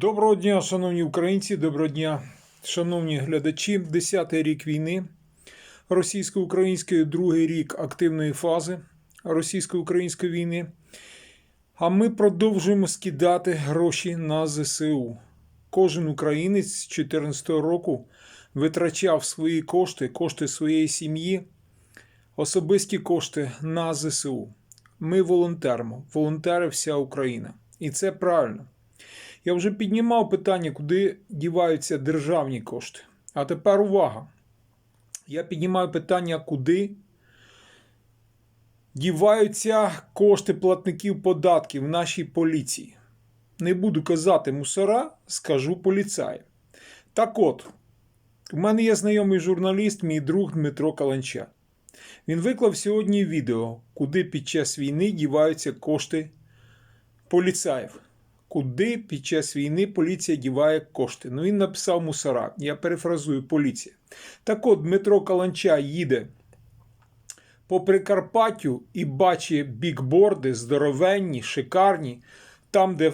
Доброго дня, шановні українці, доброго дня, шановні глядачі. Десятий рік війни російсько-української, другий рік активної фази російсько-української війни. А ми продовжуємо скидати гроші на ЗСУ. Кожен українець з 2014 року витрачав свої кошти, кошти своєї сім'ї, особисті кошти на ЗСУ. Ми волонтеримо, волонтери вся Україна. І це правильно. Я вже піднімав питання, куди діваються державні кошти. А тепер увага. Я піднімаю питання, куди діваються кошти платників податків в нашій поліції. Не буду казати мусора, скажу поліцаї. Так от, у мене є знайомий журналіст, мій друг Дмитро Каланча. Він виклав сьогодні відео, куди під час війни діваються кошти поліцаїв куди під час війни поліція діває кошти. Ну він написав мусора. Я перефразую поліція. Так от Дмитро Каланча їде по Прикарпаттю і бачить бікборди здоровенні, шикарні, там, де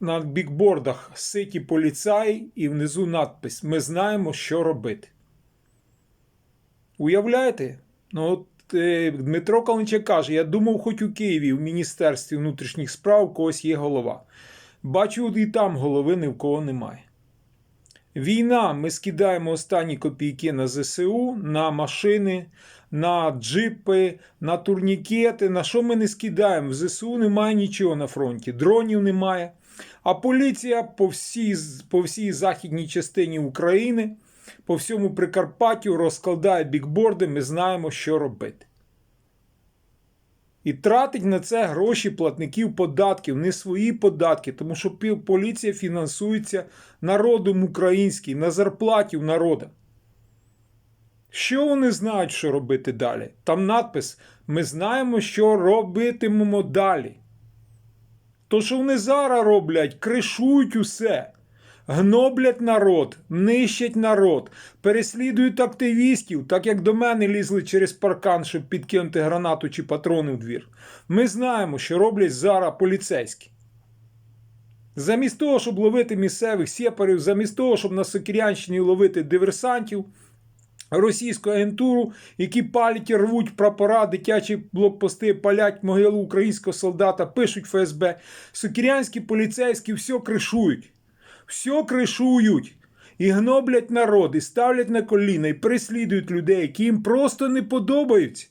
на бікбордах ситі поліцаї, і внизу надпис Ми знаємо, що робити. Уявляєте? Ну, от е, Дмитро Каланча каже: я думав, хоч у Києві, в Міністерстві внутрішніх справ у когось є голова. Бачу, і там голови ні в кого немає. Війна, ми скидаємо останні копійки на ЗСУ, на машини, на джипи, на турнікети. На що ми не скидаємо? В ЗСУ немає нічого на фронті, дронів немає. А поліція по всій, по всій західній частині України, по всьому Прикарпаттю розкладає бікборди, ми знаємо, що робити. І тратить на це гроші платників податків, не свої податки, тому що поліція фінансується народом українським, на зарплаті народа. Що вони знають, що робити далі? Там надпис: Ми знаємо, що робитимемо далі. То, що вони зараз роблять, кришують усе. Гноблять народ, нищать народ, переслідують активістів, так як до мене лізли через паркан, щоб підкинути гранату чи патрони в двір. Ми знаємо, що роблять зараз поліцейські. Замість того, щоб ловити місцевих сепарів, замість того, щоб на Сокірянщині ловити диверсантів, російську агентуру, які палять і рвуть прапора, дитячі блокпости, палять могилу українського солдата, пишуть ФСБ. Сокірянські поліцейські все кришують все кришують і гноблять народ, і ставлять на коліна, і переслідують людей, які їм просто не подобаються.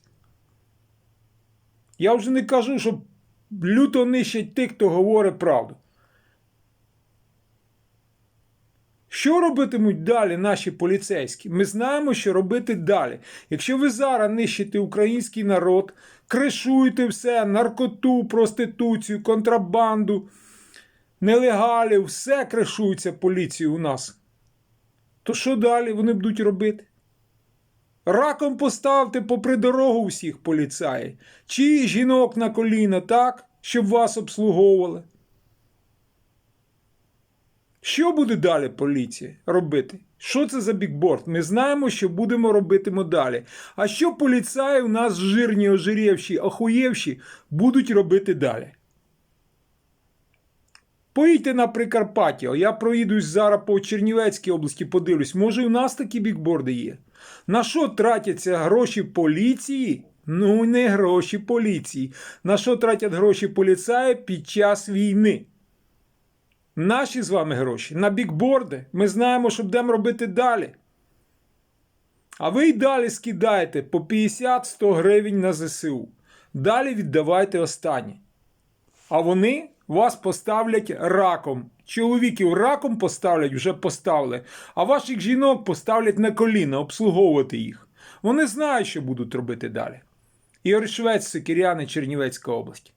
Я вже не кажу, що люто нищать тих, хто говорить правду. Що робитимуть далі наші поліцейські? Ми знаємо, що робити далі. Якщо ви зараз нищите український народ, кришуєте все, наркоту, проституцію, контрабанду нелегалів, все кришується поліцію у нас. То що далі вони будуть робити? Раком поставте попри дорогу всіх поліцаїв, чи жінок на коліна так, щоб вас обслуговували. Що буде далі поліція робити? Що це за бікборд? Ми знаємо, що будемо робитимо далі. А що поліцаї у нас жирні, ожирєвші, охуєвші будуть робити далі? Поїдьте на Прикарпаття, я проїдусь зараз по Чернівецькій області, подивлюсь, може, у нас такі бікборди є. На що тратяться гроші поліції? Ну, не гроші поліції. На що тратять гроші поліцаї під час війни? Наші з вами гроші на бікборди. Ми знаємо, що будемо робити далі. А ви й далі скидаєте по 50-100 гривень на ЗСУ. Далі віддавайте останні. А вони вас поставлять раком. Чоловіків раком поставлять, вже поставили, а ваших жінок поставлять на коліна, обслуговувати їх. Вони знають, що будуть робити далі. Ігор Швець, Сокіряни, Чернівецька область.